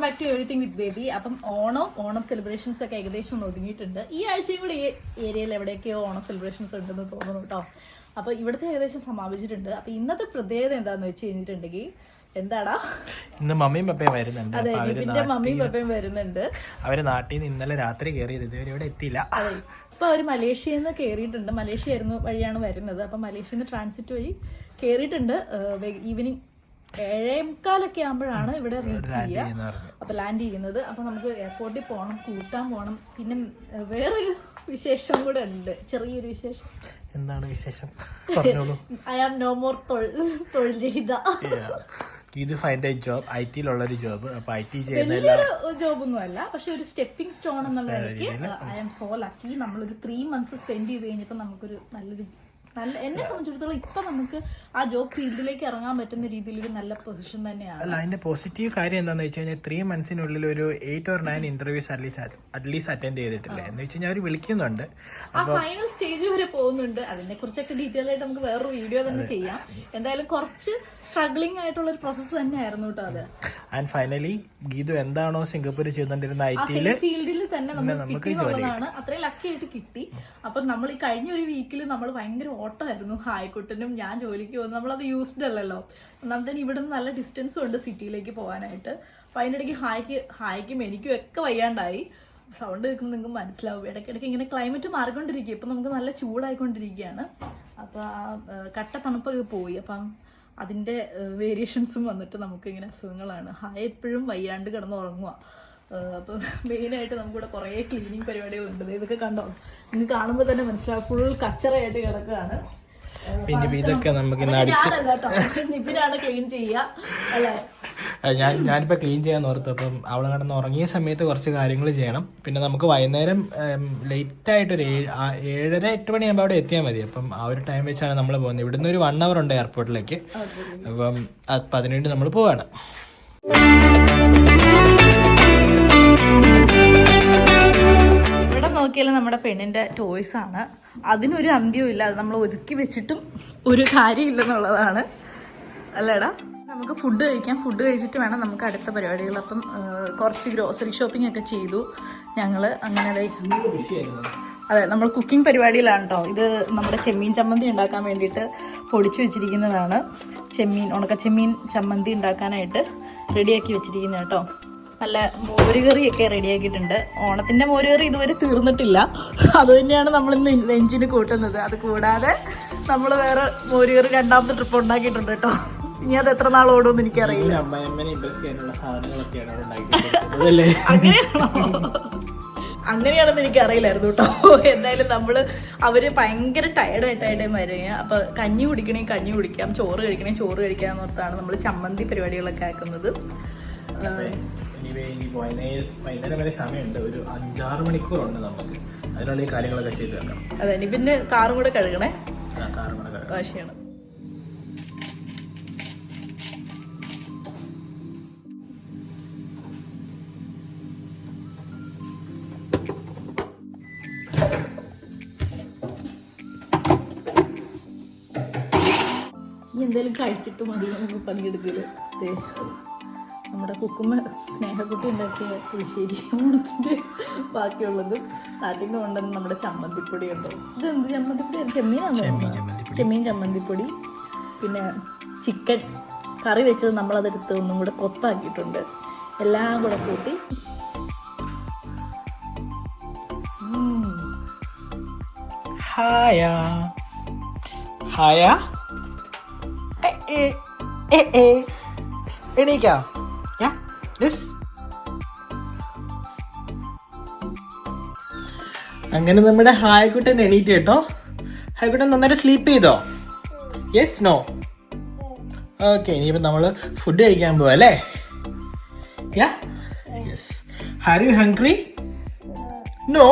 Welcome back to everything with baby appam Onam Onam celebrations ഒക്കെ ഏകദേശം ഒന്ന് ഒതുങ്ങിയിട്ടുണ്ട്. ഈ ആഴ്ചയും കൂടി ഈ ഏരിയയിൽ എവിടെയൊക്കെയോ ഓണം സെലിബ്രേഷൻസ് ഉണ്ടെന്ന് തോന്നുന്നു കേട്ടോ അപ്പോൾ ഇവിടുത്തെ ഏകദേശം സമാപിച്ചിട്ടുണ്ട്. അപ്പോൾ ഇന്നത്തെ പ്രത്യേകത എന്താണെന്ന് വെച്ച് കഴിഞ്ഞിട്ടുണ്ടെങ്കിൽ എന്താടാ? ഇന്ന് മമ്മിയും പപ്പയും വരുന്നുണ്ട്. അതെ അപ്പൊ മമ്മിയും പപ്പയും വരുന്നുണ്ട്. അവർ നാട്ടിൽ നിന്ന് ഇന്നലെ രാത്രി കയറിയത് ഇതുവരെ ഇവിടെ എത്തിയില്ല. അതെ ഇപ്പൊ അവർ മലേഷ്യയിൽ നിന്ന് കയറിയിട്ടുണ്ട് മലേഷ്യ ആയിരുന്നു വഴിയാണ് വരുന്നത്. അപ്പൊ മലേഷ്യയിൽ നിന്ന് ട്രാൻസിറ്റ് വഴി കയറിയിട്ടുണ്ട് ഈവനിങ് ഏഴേമുക്കാലൊക്കെ ആകുമ്പോഴാണ് ഇവിടെ റീച്ച് ചെയ്യുക. അപ്പൊ ലാൻഡ് ചെയ്യുന്നത്. അപ്പൊ നമുക്ക് എയർപോർട്ടിൽ പോകണം കൂട്ടാൻ പോകണം. പിന്നെ വേറൊരു വിശേഷം കൂടെ ഉണ്ട്. ചെറിയൊരു വിശേഷം. എന്താണ് വിശേഷം? ഐ ആം നോ മോർ തൊഴിൽ തൊഴിൽ രഹിത ഇത് ഫൈൻഡ് എ ജോബ് ഐ ടിയിലുള്ള ഒരു ജോബ് അപ്പൊ ഐ ടി ചെയ്യുന്ന ജോബ് ഒന്നും ജോബൊന്നും അല്ല. പക്ഷെ ഒരു സ്റ്റെപ്പിംഗ് സ്റ്റോൺ എന്നുള്ള ഐ ആം സോ ലക്കി നമ്മളൊരു ത്രീ മന്ത്സ് സ്പെൻഡ് ചെയ്ത് കഴിഞ്ഞപ്പോൾ നമുക്കൊരു നല്ലൊരു നല്ല എന്നെ സംബന്ധിച്ചിടത്തോളം ഇപ്പൊ നമുക്ക് ആ ജോബ് ഫീൽഡിലേക്ക് ഇറങ്ങാൻ പറ്റുന്ന രീതിയിൽ ഒരു നല്ല പൊസിഷൻ തന്നെയാണ്. അല്ല അതിന്റെ പോസിറ്റീവ് കാര്യം എന്താണെന്ന് വെച്ച് കഴിഞ്ഞാൽ ത്രീ മന്ത്സിനുള്ളിൽ ഒരു eight or nine interviews at least at least attend ചെയ്തിട്ടില്ല? എന്ന് വെച്ച് കഴിഞ്ഞാൽ അവർ വിളിക്കുന്നുണ്ട്. ആ ഫൈനൽ സ്റ്റേജ് വരെ പോകുന്നുണ്ട്. അതിനെ കുറിച്ചൊക്കെ ഡീറ്റെയിൽ ആയിട്ട് നമുക്ക് വേറൊരു വീഡിയോ തന്നെ ചെയ്യാം. എന്തായാലും കുറച്ച് സ്ട്രഗ്ലിംഗ് ആയിട്ടുള്ള ഒരു പ്രോസസ്സ് തന്നെയായിരുന്നു കേട്ടോ അത്. ആൻഡ് ഫൈനലി ഗീതു എന്താണോ സിംഗപ്പൂർ ചെയ്തുകൊണ്ടിരുന്ന ഐ ടിയിൽ ഫീൽഡിൽ തന്നെ നമുക്ക് കിട്ടി എന്നുള്ളതാണ് അത്രയും ലക്കി ആയിട്ട് കിട്ടി. അപ്പൊ നമ്മൾ ഈ കഴിഞ്ഞ ഒരു വീക്കിൽ നമ്മൾ ഭയങ്കര ഓട്ടമായിരുന്നു ഹായ്ക്കുട്ടനും ഞാൻ ജോലിക്ക് പോകുന്നു നമ്മളത് യൂസ്ഡ് അല്ലല്ലോ. ഒന്നാമത്തെ ഇവിടെ നിന്ന് നല്ല ഡിസ്റ്റൻസും ഉണ്ട് സിറ്റിയിലേക്ക് പോകാനായിട്ട്. അപ്പൊ അതിന്റെ ഇടയ്ക്ക് ഹായ്ക്ക് ഹായ്ക്കും എനിക്കും ഒക്കെ വയ്യാണ്ടായി. സൗണ്ട് കേൾക്കുമ്പോൾ നിങ്ങൾക്ക് മനസ്സിലാവും. ഇടയ്ക്കിടയ്ക്ക് ഇങ്ങനെ ക്ലൈമറ്റ് മാറിക്കൊണ്ടിരിക്കുക ഇപ്പം നമുക്ക് നല്ല ചൂടായിക്കൊണ്ടിരിക്കുകയാണ്. അപ്പോൾ ആ കട്ട തണുപ്പൊക്കെ പോയി. അപ്പം അതിന്റെ വേരിയേഷൻസും വന്നിട്ട് നമുക്ക് ഇങ്ങനെ അസുഖങ്ങളാണ്. ഹായ് എപ്പോഴും വയ്യാണ്ട് കിടന്ന് ഉറങ്ങുക അപ്പോൾ മെയിനായിട്ട് നമുക്കിവിടെ കുറേ ക്ലീനിങ് പരിപാടികളുണ്ട്. ഇതൊക്കെ കണ്ടോ? നിങ്ങൾ കാണുമ്പോൾ തന്നെ മനസ്സിലാവും. ഫുൾ കച്ചറയായിട്ട് കിടക്കുകയാണ്. പിന്നെ ഇതൊക്കെ നമുക്ക് ക്ലീൻ ചെയ്യുക അല്ലേ? ഞാൻ ഞാനിപ്പോൾ ക്ലീൻ ചെയ്യാൻ ഓർത്തു. അപ്പം അവൾ കിടന്ന് ഉറങ്ങിയ സമയത്ത് കുറച്ച് കാര്യങ്ങൾ ചെയ്യണം. പിന്നെ നമുക്ക് വൈകുന്നേരം ലേറ്റ് ആയിട്ട് ഒരു ഏഴ് ഏഴര എട്ട് മണിയാകുമ്പോൾ അവിടെ എത്തിയാൽ മതി. അപ്പം ആ ഒരു ടൈം വെച്ചാണ് നമ്മൾ പോകുന്നത്. ഇവിടുന്ന് ഒരു വൺ അവർ ഉണ്ട് എയർപോർട്ടിലേക്ക് അപ്പം അപ്പം അതിനുവേണ്ടി നമ്മൾ പോവാണ്. ഇവിടെ നോക്കിയാലും നമ്മുടെ പെണ്ണിന്റെ ടോയ്സ് ആണ്. അതിനൊരു അന്ത്യവും ഇല്ല. അത് നമ്മൾ ഒതുക്കി വെച്ചിട്ടും ഒരു കാര്യമില്ലെന്നുള്ളതാണ് അല്ലേടാ? നമുക്ക് ഫുഡ് കഴിക്കാം. ഫുഡ് കഴിച്ചിട്ട് വേണം നമുക്ക് അടുത്ത പരിപാടികൾ. അപ്പം കുറച്ച് ഗ്രോസറി ഷോപ്പിംഗ് ഒക്കെ ചെയ്തു. ഞങ്ങൾ അങ്ങനെ അതെ നമ്മൾ കുക്കിംഗ് പരിപാടിയിലാണ് കേട്ടോ ഇത് നമ്മുടെ ചെമ്മീൻ ചമ്മന്തി ഉണ്ടാക്കാൻ വേണ്ടിയിട്ട് പൊടിച്ചു വെച്ചിരിക്കുന്നതാണ്. ചെമ്മീൻ ഉണക്ക ചെമ്മീൻ ചമ്മന്തി ഉണ്ടാക്കാനായിട്ട് റെഡിയാക്കി വെച്ചിരിക്കുന്നത് കേട്ടോ നല്ല മോരുകറിയൊക്കെ റെഡിയാക്കിയിട്ടുണ്ട്. ഓണത്തിന്റെ മോരുകറി ഇതുവരെ തീർന്നിട്ടില്ല. അത് തന്നെയാണ് നമ്മൾ ഇന്ന് ലെഞ്ചിന് കൂട്ടുന്നത്. അത് കൂടാതെ നമ്മൾ വേറെ മോരുകറി രണ്ടാമത്തെ ട്രിപ്പ് ഉണ്ടാക്കിയിട്ടുണ്ട് കേട്ടോ. ഇനി അത് എത്ര നാൾ ഓടുമെന്ന് എനിക്കറിയില്ല. അങ്ങനെയാണെന്ന് എനിക്ക് അറിയില്ലായിരുന്നു കേട്ടോ. എന്തായാലും നമ്മൾ അവർ ഭയങ്കര ടയർഡായിട്ടായിട്ടേ വരിക അപ്പൊ കഞ്ഞി കുടിക്കണേ കഞ്ഞി കുടിക്കാം. ചോറ് കഴിക്കണേ ചോറ് കഴിക്കാം എന്നോർത്താണ് നമ്മൾ ചമ്മന്തി പരിപാടികളൊക്കെ ആക്കുന്നത്. ഇനി വൈകുന്നേരം വൈകുന്നേരം വരെ സമയമുണ്ട്. ഒരു അഞ്ചാറ് മണിക്കൂറുണ്ട് നമുക്ക്. അതിനുള്ള ഈ കാര്യങ്ങളൊക്കെ ചെയ്തു വെക്കണം അതെ ഇനി പിന്നെ കാറും കൂടെ കഴുകണേ. ആ, കാറും കൂടെ കഴുകണം. ഇനി എന്തെങ്കിലും കഴിച്ചിട്ട് മതി നമുക്ക് പണിയെടുക്കൽ. നമ്മുടെ കുക്കുമ്മ സ്നേഹക്കുട്ടി ഉണ്ടാക്കിയ പുളിശ്ശേരി ഓണത്തിന്റെ ബാക്കിയുള്ളതും നാട്ടിൽ നിന്ന് കൊണ്ടുവന്ന് നമ്മുടെ ചമ്മന്തിപ്പൊടി ഉണ്ട്. ഇത് എന്ത് ചമ്മന്തിപ്പൊടി? ചെമ്മീനാണോ. ചെമ്മീൻ ചമ്മന്തിപ്പൊടി. പിന്നെ ചിക്കൻ കറി വെച്ചത് നമ്മളതെടുത്ത് ഒന്നും കൂടെ കൊത്താക്കിയിട്ടുണ്ട്. എല്ലാം കൂടെ കൂട്ടി. ഹായ. ഹായ. എണീക്കാം? യെസ്. അങ്ങനെ നമ്മുടെ ഹായ്ക്കുട്ടൻ എണീറ്റ് കേട്ടോ. ഹായ്ക്കുട്ടൻ നന്നായിട്ട് സ്ലീപ്പ് ചെയ്തോ? യെസ് നോ ഓക്കെ ഇനിയിപ്പോൾ നമ്മൾ ഫുഡ് കഴിക്കാൻ പോവാ അല്ലേ? Yeah yes are you hungry no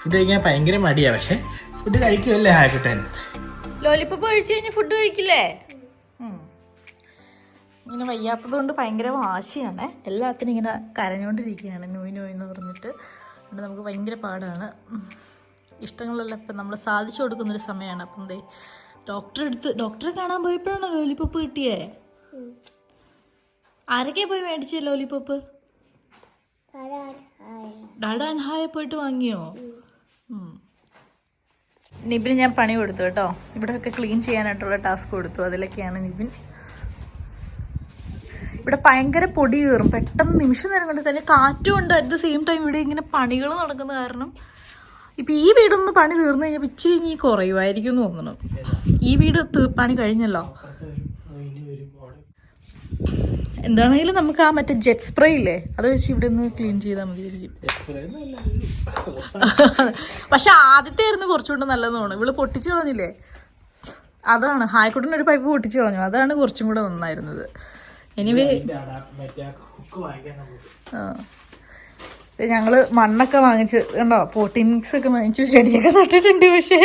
food കഴിക്കാൻ ഭയങ്കര മടിയാ പക്ഷെ. ഫുഡ് കഴിക്കുമല്ലേ ഹായക്കുട്ടൻ? ലോലിപ്പ് കഴിച്ചു കഴിഞ്ഞ് ഫുഡ് കഴിക്കില്ലേ. ഇങ്ങനെ വയ്യാത്തത് കൊണ്ട് ഭയങ്കര വാശിയാണ്. എല്ലാത്തിനും ഇങ്ങനെ കരഞ്ഞുകൊണ്ടിരിക്കുകയാണ് നോയി നോയി എന്ന് പറഞ്ഞിട്ട്. അതുകൊണ്ട് നമുക്ക് ഭയങ്കര പാടാണ്. ഇഷ്ടങ്ങളല്ല ഇപ്പം നമ്മൾ സാധിച്ചു കൊടുക്കുന്നൊരു സമയമാണ്. അപ്പം എന്തേ ഡോക്ടറെ അടുത്ത് ഡോക്ടറെ കാണാൻ പോയപ്പോഴാണ് ലോലിപ്പോപ്പ് കിട്ടിയേ? ആരൊക്കെ പോയി മേടിച്ചേ ലോലിപ്പോപ്പ് ഡാഡ ഹായ പോയിട്ട് വാങ്ങിയോ. നിബിന് ഞാൻ പണി കൊടുത്തു കേട്ടോ. ഇവിടെയൊക്കെ ക്ലീൻ ചെയ്യാനായിട്ടുള്ള ടാസ്ക് കൊടുത്തു. അതിലൊക്കെയാണ് നിബിൻ. ഇവിടെ ഭയങ്കര പൊടി കയറും. പെട്ടെന്ന് നിമിഷം നേരം കൊണ്ട് തന്നെ കാറ്റും ഉണ്ട് അറ്റ് ദ സെയിം ടൈം ഇവിടെ ഇങ്ങനെ പണികൾ നടക്കുന്ന കാരണം. ഇപ്പം ഈ വീടൊന്ന് പണി തീർന്നു കഴിഞ്ഞാൽ ഇച്ചിരി ഇനി കുറയുമായിരിക്കും എന്ന് തോന്നുന്നു. ഈ വീട് പണി കഴിഞ്ഞല്ലോ? എന്താണെങ്കിലും നമുക്ക് ആ മറ്റേ ജെറ്റ് സ്പ്രേ ഇല്ലേ? അത് വെച്ച് ഇവിടെ ഒന്ന് ക്ലീൻ ചെയ്താൽ മതിയായിരിക്കും. പക്ഷെ ആദ്യത്തെ ആയിരുന്നു കുറച്ചുകൂടെ നല്ലതെന്ന് തോന്നുന്നു. ഇവൾ പൊട്ടിച്ചു കളഞ്ഞില്ലേ? അതാണ്. ഹായ്ക്കുട്ടൻ ഒരു പൈപ്പ് പൊട്ടിച്ചു കളഞ്ഞു. അതാണ് കുറച്ചും കൂടെ നന്നായിരുന്നത്. എനിവേ ഞങ്ങൾ മണ്ണൊക്കെ വാങ്ങിച്ച് കണ്ടോ? പോട്ടിങ്സ് മിക്സ് ഒക്കെ വാങ്ങിച്ചു ചെടിയൊക്കെ നട്ടിട്ടുണ്ട്. പക്ഷേ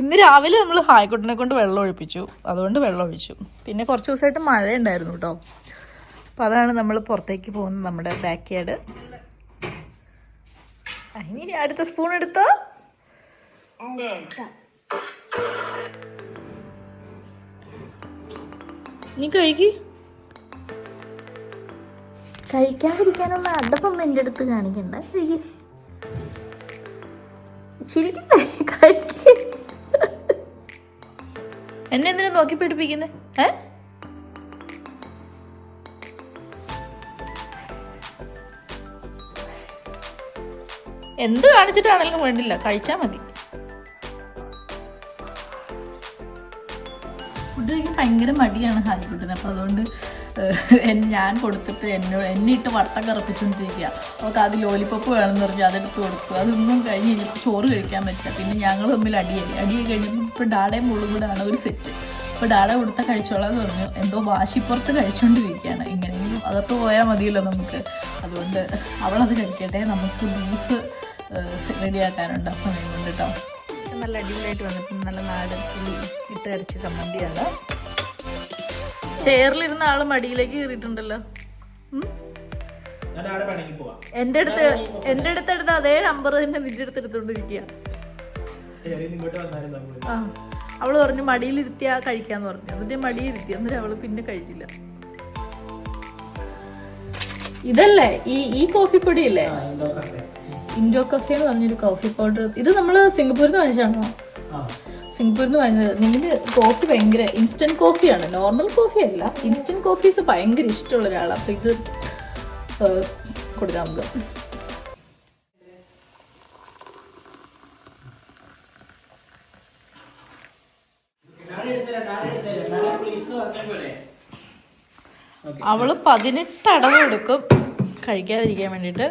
ഇന്ന് രാവിലെ നമ്മൾ ഹായ്ക്കുട്ടിനെ കൊണ്ട് വെള്ളം ഒഴിപ്പിച്ചു. അതുകൊണ്ട് വെള്ളം ഒഴിച്ചു. പിന്നെ കുറച്ച് ദിവസമായിട്ട് മഴ ഉണ്ടായിരുന്നു കേട്ടോ അപ്പോൾ അതാണ് നമ്മൾ പുറത്തേക്ക് പോകുന്നത് നമ്മുടെ ബാക്ക് യാർഡ് അതിന് അടുത്ത സ്പൂൺ എടുത്തോ? നീ കഴുകി. കഴിക്കാതിരിക്കാനുള്ള അടപ്പൊന്നും എന്റെ അടുത്ത് കാണിക്കണ്ട. ചിരിക്കണ്ടേ കഴിക്ക. എന്നെ എന്തിനാ നോക്കി പിടിപ്പിക്കുന്നത് ഏ? എന്ത് കാണിച്ചിട്ടാണെങ്കിലും വേണ്ടില്ല. കഴിച്ചാ മതി. ഫുഡ് കഴിക്കാൻ ഭയങ്കര മടിയാണ് ഹാരിക്കുട്ടിന്. അപ്പോൾ അതുകൊണ്ട് ഞാൻ കൊടുത്തിട്ട് എന്നോട് എന്നെ ഇട്ട് വട്ടം കറപ്പിച്ചുകൊണ്ടിരിക്കുക അവൾക്ക് അത് ലോലിപ്പപ്പ് വേണമെന്ന് പറഞ്ഞ് അതെടുത്ത് കൊടുത്തു. അതൊന്നും കഴിഞ്ഞ് എനിക്ക് ചോറ് കഴിക്കാൻ പറ്റില്ല. പിന്നെ ഞങ്ങൾ തമ്മിൽ അടിയായി അടിയായി കഴിഞ്ഞപ്പോൾ ഇപ്പോൾ ഡാഡയും മുള്ളും കൂടെ ആണ് ഒരു സെറ്റ് അപ്പോൾ ഡാഡ കൊടുത്ത കഴിച്ചോളാന്ന് പറഞ്ഞു. എന്തോ വാശിപ്പുറത്ത് കഴിച്ചുകൊണ്ടിരിക്കുകയാണ് ഇങ്ങനെയെങ്കിലും അതൊക്കെ പോയാൽ മതിയല്ലോ നമുക്ക്. അതുകൊണ്ട് അവളത് കഴിക്കട്ടെ. നമുക്ക് ബീഫ് റെഡിയാക്കാനുണ്ട് ആ സമയം കൊണ്ട് കേട്ടോ നല്ല അടിപൊളിയായിട്ട് വന്നിട്ടുണ്ട്. നല്ല നാടൻ ഇട്ട് അരച്ച് ചമ്മന്തിയാണ്. ചെയറിലിരുന്ന ആൾ മടിയിലേക്ക് കയറിയിട്ടുണ്ടല്ലോ. എന്റെ അടുത്ത് എന്റെ അടുത്ത് എടുത്ത അതേ നമ്പർ തന്നെ നിന്റെ അടുത്ത് എടുത്തോണ്ടിരിക്കുക അവൾ പറഞ്ഞു മടിയിലിരുത്തിയാ കഴിക്കാന്ന് പറഞ്ഞു. എന്നിട്ട് മടിയിലിരുത്തി. എന്നിട്ട് അവൾ പിന്നെ കഴിച്ചില്ല. ഇതല്ലേ ഈ ഈ കോഫി പൊടി അല്ലേ ഇൻഡോ കഫേ. എന്ന് പറഞ്ഞൊരു കോഫി പൗഡർ ഇത് നമ്മൾ സിംഗപ്പൂരിൽ നിന്ന് വാങ്ങിച്ചാണോ സിംഗപ്പൂരിൽ നിന്ന് വാങ്ങുന്നത് നിമിന് കോഫി ഭയങ്കര ഇൻസ്റ്റന്റ് കോഫിയാണ് നോർമൽ കോഫി അല്ല. ഇൻസ്റ്റന്റ് കോഫീസ് ഭയങ്കര ഇഷ്ടമുള്ള ഒരാളാണ് അപ്പൊ ഇത് കൊടുക്കാൻ കൊടുക്കാം നമുക്ക്. അവൾ പതിനെട്ട് അടവ് എടുക്കും. കഴിക്കാതിരിക്കാൻ വേണ്ടിയിട്ട്.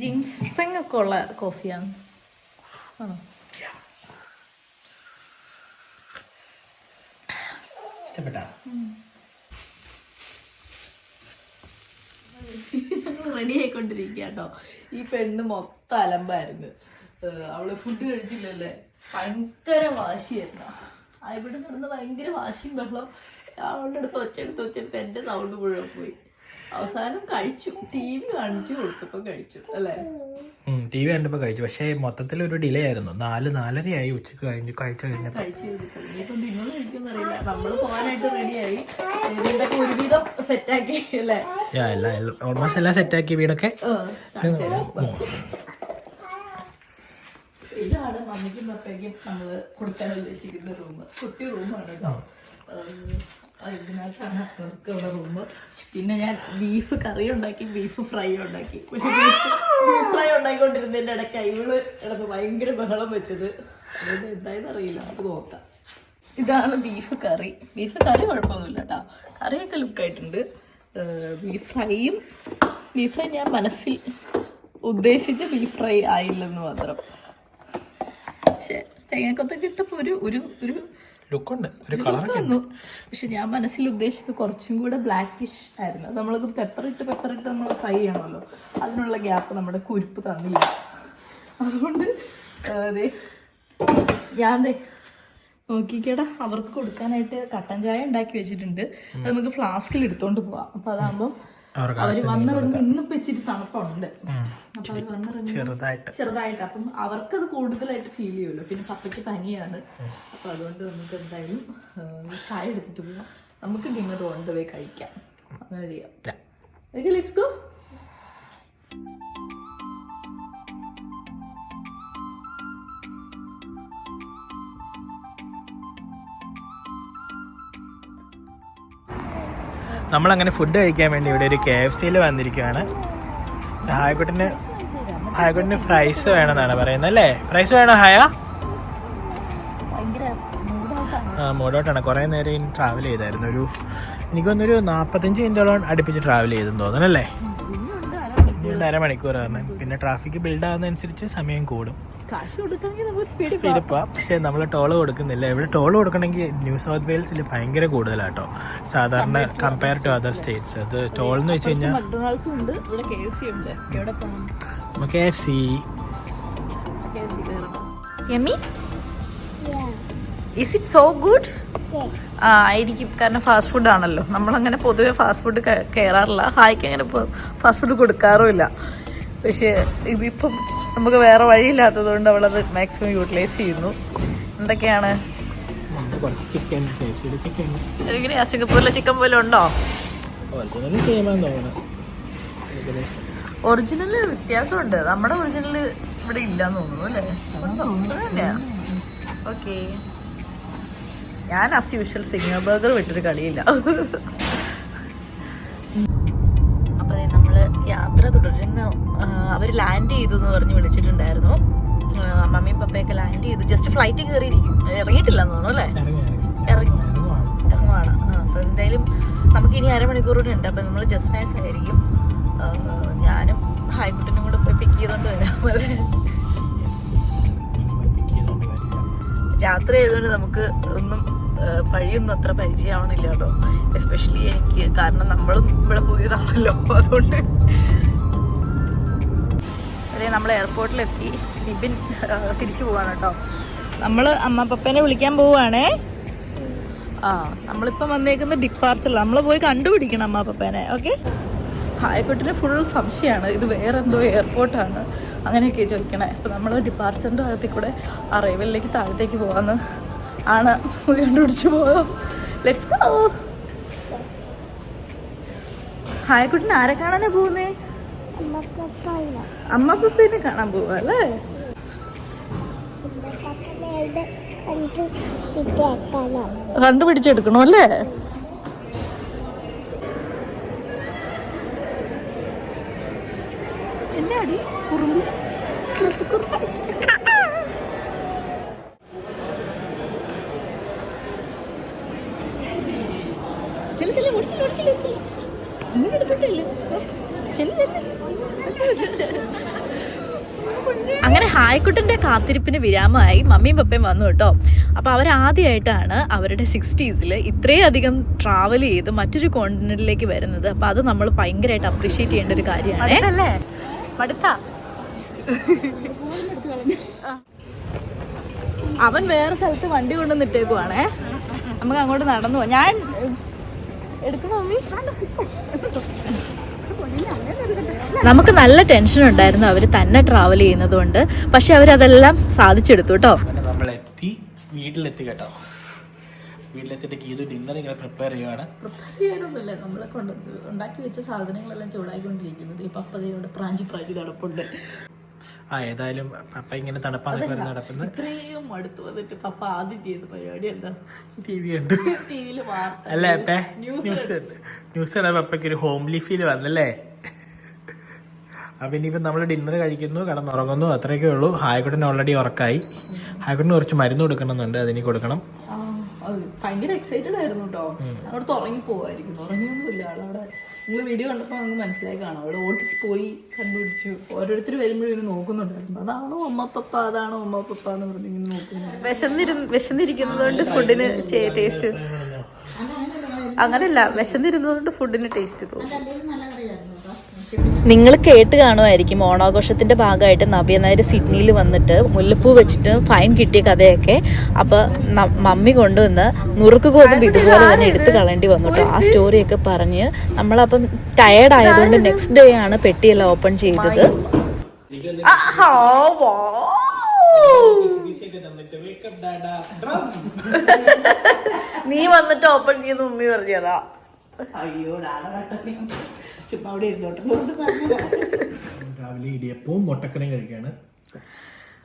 ജിൻസങ് ഒക്കെ ഉള്ള കോഫിയാണ്. ആണോ? ഇഷ്ടപ്പെട്ടാ? റെഡി ആയിക്കൊണ്ടിരിക്കുക കേട്ടോ ഈ പെണ്ണ് മൊത്തം അലമ്പായിരുന്നു. അവൾ ഫുഡ് കഴിച്ചില്ലല്ലേ? ഭയങ്കര വാശിയായിരുന്നു. ആ ഇവിടെ കിടന്ന് ഭയങ്കര വാശിയും ബഹളം അവളുടെ അടുത്ത് ഒച്ചെടുത്ത് ഒച്ചെടുത്ത് എന്റെ സൗണ്ട് മുഴുവൻ പോയി. അവസാനം കഴിച്ചു. ടി വി കാണിച്ചു കൊടുത്തപ്പോ കഴിച്ചു അല്ലേ? ടി വി കണ്ടപ്പോ കഴിച്ചു. പക്ഷേ മൊത്തത്തിൽ ഒരു ഡിലേ ആയിരുന്നു. നാല് നാലരയായി ഉച്ചയ്ക്ക് കഴിഞ്ഞു കഴിച്ചു കഴിഞ്ഞപ്പോ. കഴിച്ചു ഇനിയിപ്പം നിങ്ങൾ കഴിക്കുമെന്നറിയില്ല. നമ്മൾ പോകാനായിട്ട് റെഡിയായി. വീടൊക്കെ ഒരുവിധം സെറ്റാക്കി അല്ലേ? ഓൾമോസ്റ്റ് എല്ലാം സെറ്റാക്കി വീടൊക്കെ. ഇതാണ് മമ്മിക്കും പപ്പയ്ക്കും നമ്മൾ കൊടുക്കാൻ ഉദ്ദേശിക്കുന്ന റൂം കുട്ടി റൂമാണ് കേട്ടോ ഇതിനകത്താണ് അവർക്ക് ഉള്ള റൂം. പിന്നെ ഞാൻ ബീഫ് കറി ഉണ്ടാക്കി ബീഫ് ഫ്രൈ ഉണ്ടാക്കി. പക്ഷെ ബീഫ് ബീഫ് ഫ്രൈ ഉണ്ടാക്കിക്കൊണ്ടിരുന്നതിന്റെ ഇടയ്ക്ക് ഇവൾ ഇടന്ന് ഭയങ്കര ബഹളം വെച്ചത്. അതുകൊണ്ട് എന്തായെന്ന് അറിയില്ല. നമുക്ക് നോക്കാം. ഇതാണ് ബീഫ് കറി. ബീഫ് കറി കുഴപ്പമൊന്നുമില്ല കേട്ടോ കറിയൊക്കെ ലുക്കായിട്ടുണ്ട് ബീഫ് ഫ്രൈയും ബീഫ് ഫ്രൈ ഞാൻ മനസ്സിൽ ഉദ്ദേശിച്ച ബീഫ് ഫ്രൈ ആയില്ലെന്ന് മാത്രം. പക്ഷെ തേങ്ങക്കൊത്തൊക്കെ ഇട്ടപ്പോൾ ഒരു ഒരു ഒരു ലുക്കുണ്ട് ഒരു കളർ വന്നു. പക്ഷെ ഞാൻ മനസ്സിൽ ഉദ്ദേശിച്ചത് കുറച്ചും കൂടെ ബ്ലാക്കിഷ് ആയിരുന്നു. അത് നമ്മളത് പെപ്പർ ഇട്ട് പെപ്പർ ഇട്ട് നമ്മൾ ഫ്രൈ ചെയ്യണമല്ലോ. അതിനുള്ള ഗ്യാപ്പ് നമ്മുടെ കുരുപ്പ് തന്നില്ല. അതുകൊണ്ട് ആ, ദേ ഞാൻ ദേ നോക്കിക്കേടാ അവർക്ക് കൊടുക്കാനായിട്ട് കട്ടൻ ചായ ഉണ്ടാക്കി വെച്ചിട്ടുണ്ട്. അത് നമുക്ക് ഫ്ലാസ്കിൽ എടുത്തോണ്ട് പോവാം. അപ്പൊ അതാകുമ്പോൾ അവർ വന്നിറങ്ങി ഇന്നിപ്പോ ഇച്ചിരി തണുപ്പുണ്ട്. അപ്പൊ അവർ വന്നിറങ്ങി ചെറുതായിട്ട്. ചെറുതായിട്ട്. അപ്പം അവർക്കത് കൂടുതലായിട്ട് ഫീൽ ചെയ്യുമല്ലോ. പിന്നെ പപ്പയ്ക്ക് പനിയാണ്. അപ്പൊ അതുകൊണ്ട് നമുക്ക് എന്തായാലും ചായ എടുത്തിട്ട് പോവാം. നമുക്ക് ഡിന്നർ ഓൺ ദ വേ കഴിക്കാം. അങ്ങനെ ചെയ്യാം. ലെറ്റ്സ് ഗോ നമ്മളങ്ങനെ ഫുഡ് കഴിക്കാൻ വേണ്ടി ഇവിടെ ഒരു കെ എഫ് സിയിൽ വന്നിരിക്കുകയാണ് ഹായക്കുട്ടിന് ഹായക്കുട്ടിന് ഫ്രൈസ് വേണമെന്നാണ് പറയുന്നത് അല്ലേ? ഫ്രൈസ് വേണോ ഹായ? ആ മൂടോട്ടാണ് കുറേ നേരം ട്രാവൽ ചെയ്തായിരുന്നു. ഒരു എനിക്കൊന്നൊരു നാൽപ്പത്തഞ്ച് മിനിറ്റോളം അടുപ്പിച്ച് ട്രാവൽ ചെയ്തെന്ന് തോന്നണല്ലേ അരമണിക്കൂർ മണിക്കൂർ അരമണിക്കൂറാണ് പിന്നെ ട്രാഫിക് ബിൽഡ് ആവുന്നതനുസരിച്ച് സമയം കൂടും. സ്പീഡ് പോവാം പക്ഷേ നമ്മൾ ടോൾ കൊടുക്കുന്നില്ല. ഇവിടെ ടോൾ കൊടുക്കണമെങ്കിൽ ന്യൂ സൗത്ത് വെയിൽസിൽ ഭയങ്കര കൂടുതലാട്ടോ. സാധാരണ കമ്പയർ ടു അതർ സ്റ്റേറ്റ്സ് അത് ടോൾ എന്ന് വെച്ച് കഴിഞ്ഞാൽ മക്ഡൊണാൾഡ്സും ഉണ്ട്. ഇവിടെ കെ ഉണ്ട്. എവിടെ പോകണം നമുക്ക് F C K is it so good ആ ആയിരിക്കും. കാരണം ഫാസ്റ്റ് ഫുഡ് ആണല്ലോ. നമ്മളങ്ങനെ പൊതുവെ ഫാസ്റ്റ് ഫുഡ് കയറാറില്ല ഹായ്ക്ക് അങ്ങനെ ഫാസ്റ്റ് ഫുഡ് കൊടുക്കാറുമില്ല. പക്ഷേ ഇതിപ്പം നമുക്ക് വേറെ വഴിയില്ലാത്തത് കൊണ്ട് അവളത് മാക്സിമം യൂട്ടിലൈസ് ചെയ്യുന്നു. എന്തൊക്കെയാണ്? കുറച്ച് ചിക്കൻ ചിക്കൻ എങ്ങനെയാ സിംഗപ്പൂരിലെ ചിക്കൻ പോലെ ഉണ്ടോ? ഒറിജിനൽ വ്യത്യാസമുണ്ട്. നമ്മുടെ ഒറിജിനൽ ഇവിടെ ഇല്ലാന്ന് തോന്നുന്നു അല്ലേ? ഓക്കെ ഞാൻ ആസ് യൂഷ്വൽ സിംഗർ ബർഗർ വിട്ടൊരു കളിയില്ല. അപ്പൊ നമ്മൾ യാത്ര തുടരുന്ന. അവർ ലാൻഡ് ചെയ്തു എന്ന് പറഞ്ഞ് വിളിച്ചിട്ടുണ്ടായിരുന്നു. മമ്മിയും പപ്പയൊക്കെ ലാൻഡ് ചെയ്തു. ജസ്റ്റ് ഫ്ലൈറ്റ് കയറിയിരിക്കും. ഇറങ്ങിയിട്ടില്ലെന്ന് തോന്നുന്നു അല്ലേ? ഇറങ്ങി ഇറങ്ങുവാണ്. ആ, അപ്പൊ എന്തായാലും നമുക്ക് ഇനി അരമണിക്കൂർ കൂടെ ഉണ്ട്. അപ്പൊ നമ്മൾ ജസ്റ്റ് നൈസ് ആയിരിക്കും. ഞാനും ഹായ്ക്കുട്ടനും കൂടെ പോയി പിക്ക് ചെയ്തോണ്ട് വരാം. രാത്രി ആയതുകൊണ്ട് നമുക്ക് ഒന്നും പഴിയൊന്നും അത്ര പരിചയമാവണില്ല കേട്ടോ. എസ്പെഷ്യലി എനിക്ക് കാരണം നമ്മളും ഇവിടെ പുതിയതാണല്ലോ അതുകൊണ്ട്. അതെ നമ്മൾ എയർപോർട്ടിലെത്തി ബിബിൻ ആ, തിരിച്ചു പോവാണ് കേട്ടോ. നമ്മൾ അമ്മ വിളിക്കാൻ പോവുകയാണേ ആ നമ്മളിപ്പം വന്നേക്കുന്ന ഡിപ്പാർച്ചറിൽ നമ്മൾ പോയി കണ്ടുപിടിക്കണം അമ്മ പപ്പേനെ ഓക്കെ ഹായക്കുട്ടിന് ഫുൾ സംശയമാണ് ഇത് വേറെന്തോ എയർപോർട്ടാണ് അങ്ങനെയൊക്കെ ചോദിക്കണേ. അപ്പോൾ നമ്മൾ ഡിപ്പാർച്ചറിന്റെ ഭാഗത്തിൽ കൂടെ അറൈവലിലേക്ക് താഴത്തേക്ക് പോകാമെന്ന് ആണ് കണ്ടുപിടിച്ച് പോയോ ലെറ്റ്സ് ഗോ ഹായക്കുട്ടിന് ആരെ കാണാനാ പോകുന്നേ? അമ്മ പപ്പേനെ കാണാൻ പോവാ അല്ലേ? കണ്ടുപിടിച്ചെടുക്കണോ അല്ലേ? എന്നാടി കുറുമ്പി. ചെല്ലു ചെല്ലു ഓടിച്ചില്ല ഓടിച്ചില്ല ഓടിച്ചില്ല ഒന്നും എടുക്കട്ടില്ല ചെല്ലു അങ്ങനെ ഹായ്ക്കുട്ടന്റെ കാത്തിരിപ്പിന് വിരാമമായി മമ്മിയും പപ്പയും വന്നു കേട്ടോ. അപ്പോൾ അവരാദ്യമായിട്ടാണ് അവരുടെ സിക്സ്റ്റീസിൽ ഇത്രയധികം ട്രാവൽ ചെയ്ത് മറ്റൊരു കോണ്ടിനെന്റിലേക്ക് വരുന്നത്. അപ്പോൾ അത് നമ്മൾ ഭയങ്കരമായിട്ട് അപ്രീഷിയേറ്റ് ചെയ്യേണ്ട ഒരു കാര്യമാണ്. അവൻ വേറെ സ്ഥലത്ത് വണ്ടി കൊണ്ടുവന്ന് ഇട്ടേക്കുവാണേ നമുക്ക് അങ്ങോട്ട് നടന്നു പോവാം ഞാൻ എടുക്കണോ മമ്മി? നമുക്ക് നല്ല ടെൻഷൻ ഉണ്ടായിരുന്നു അവർ തന്നെ ട്രാവൽ ചെയ്യുന്നത് കൊണ്ട്. പക്ഷെ അവരതെല്ലാം സാധിച്ചെടുത്തു കേട്ടോ. നമ്മളെത്തി വീട്ടിലെത്തി കേട്ടോ. വീട്ടിലെത്തിയിട്ട് ഗീതു ഡിന്നർ ഇങ്ങനെ പ്രിപ്പയർ ചെയ്യുവാണ്. പ്രിപ്പയർ ചെയ്യാനൊന്നുമില്ല. നമ്മളെ കൊണ്ട് ഉണ്ടാക്കി വെച്ച സാധനങ്ങളെല്ലാം ചൂടായിക്കൊണ്ടിരിക്കുന്നത്. ഈ പപ്പതയോടെ പ്രാഞ്ചി പ്രാഞ്ചി നടപ്പുണ്ട്. ആ ഏതായാലും പപ്പ ഇങ്ങനെ തണുപ്പാണ് ഇത്രയും അടുത്ത് വന്നിട്ട് പപ്പ ആദ്യം ചെയ്ത പരിപാടി എന്താ? ടി വി ഉണ്ട് ടി വാർത്ത. അല്ലേ അപ്പേ ന്യൂസ് ന്യൂസ് ആണ് പപ്പയ്ക്ക് ഒരു ഹോംലി ഫീൽ വന്നല്ലേ? അപ്പൊ ഇനിയിപ്പോ നമ്മൾ ഡിന്നർ കഴിക്കുന്നു കടന്നുറങ്ങുന്നു. അത്രയൊക്കെ ഉള്ളൂ. ഹായക്കുട്ടൻ ഓൾറെഡി ഉറക്കായി. ഹായക്കുട്ടന് കുറച്ച് മരുന്ന് കൊടുക്കണമെന്നുണ്ട്. അതിന് കൊടുക്കണം. ഭയങ്കര എക്സൈറ്റഡ് ആയിരുന്നു കേട്ടോ അവിടെ ഉറങ്ങി പോവായിരിക്കും. ഉറങ്ങിയൊന്നുമില്ല അവിടെ നിങ്ങൾ വീഡിയോ കണ്ടപ്പോൾ നമുക്ക് മനസ്സിലായി കാണാം. അവിടെ ഓടിച്ച് പോയി കണ്ടുപിടിച്ചു. ഓരോരുത്തർ വരുമ്പോഴും നോക്കുന്നുണ്ടായിരുന്നു. അതാണോ അമ്മ പപ്പ അതാണോ അമ്മ പപ്പ എന്ന് പറഞ്ഞ് ഇങ്ങനെ നോക്കുന്നു വിശന്നിരു വിശന്നിരിക്കുന്നതുകൊണ്ട് ഫുഡിന് ടേസ്റ്റ് അങ്ങനെയല്ല വിശന്നിരുന്നതുകൊണ്ട് ഫുഡിന് ടേസ്റ്റ് തോന്നും. നിങ്ങൾ കേട്ട് കാണുമായിരിക്കും ഓണാഘോഷത്തിന്റെ ഭാഗമായിട്ട് നവ്യ നായർ സിഡ്നിയിൽ വന്നിട്ട് മുല്ലപ്പൂ വെച്ചിട്ട് ഫൈൻ കിട്ടിയ കഥയൊക്കെ. അപ്പോൾ മമ്മി കൊണ്ടുവന്ന് നുറുക്ക് ഗോതമ്പ് ഇതുപോലെ തന്നെ എടുത്തു കളയേണ്ടി വന്നു കേട്ടോ ആ സ്റ്റോറിയൊക്കെ പറഞ്ഞ് നമ്മളപ്പം ടയേർഡ് ആയതുകൊണ്ട് നെക്സ്റ്റ് ഡേ ആണ് പെട്ടിയെല്ലാം ഓപ്പൺ ചെയ്തത്. നീ വന്നിട്ട് ഓപ്പൺ ചെയ്ത് മമ്മി പറഞ്ഞതാ അയ്യോ നാളെ ചുമ്മാ അവിടെ ഇരുന്നോട്ടെ. രാവിലെ ഇടിയപ്പവും മുട്ടക്കറിയും കഴിക്കാണ്.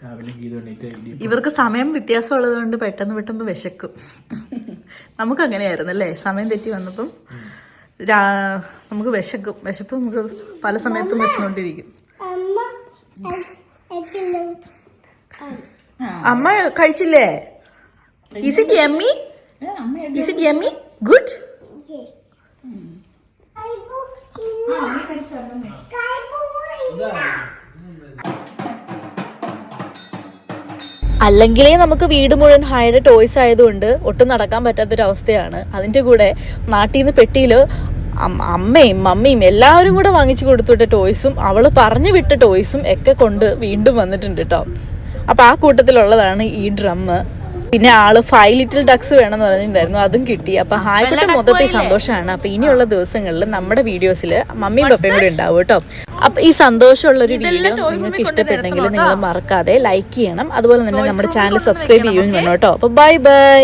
രാവിലെ ഗീത എണീറ്റ് ഇടിയപ്പം. ഇവർക്ക് സമയം വ്യത്യാസം ഉള്ളതുകൊണ്ട് പെട്ടെന്ന് പെട്ടെന്ന് വിശക്കും. നമുക്ക് അങ്ങനെയായിരുന്നു അല്ലേ? സമയം തെറ്റി വന്നപ്പം രാ- നമുക്ക് വിശക്കും. വിശപ്പ് നമുക്ക് പല സമയത്തും വിശന്നുകൊണ്ടിരിക്കും. അമ്മ കഴിച്ചില്ലേ? Is it yummy is it yummy good അല്ലെങ്കിലേ നമുക്ക് വീട് മുഴുവൻ ഹൈഡ് ടോയ്സ് ആയതുകൊണ്ട് ഒട്ടും നടക്കാൻ പറ്റാത്തൊരവസ്ഥയാണ്. അതിന്റെ കൂടെ നാട്ടിൽ നിന്ന് പെട്ടിയിൽ അമ്മയും മമ്മിയും എല്ലാവരും കൂടെ വാങ്ങിച്ചു കൊടുത്തുവിട്ട ടോയ്സും അവൾ പറഞ്ഞു വിട്ട ടോയ്സും ഒക്കെ കൊണ്ട് വീണ്ടും വന്നിട്ടുണ്ട് കേട്ടോ അപ്പോൾ ആ കൂട്ടത്തിലുള്ളതാണ് ഈ ഡ്രമ്മ് പിന്നെ ആൾ ഫൈവ് ലിറ്റിൽ ഡക്സ് വേണമെന്ന് പറഞ്ഞിട്ടുണ്ടായിരുന്നു. അതും കിട്ടി. അപ്പൊ ഹായ്ക്കുട്ട മൊത്തത്തിൽ സന്തോഷമാണ്. അപ്പൊ ഇനിയുള്ള ദിവസങ്ങളിൽ നമ്മുടെ വീഡിയോസിൽ മമ്മിയും പപ്പയും കൂടെ ഉണ്ടാവും കേട്ടോ. അപ്പൊ ഈ സന്തോഷമുള്ള ഒരു വീഡിയോ നിങ്ങൾക്ക് ഇഷ്ടപ്പെട്ടെങ്കിൽ നിങ്ങൾ മറക്കാതെ ലൈക്ക് ചെയ്യണം. അതുപോലെ തന്നെ നമ്മുടെ ചാനൽ സബ്സ്ക്രൈബ് ചെയ്യുകയും വേണം കേട്ടോ. അപ്പൊ ബൈ ബൈ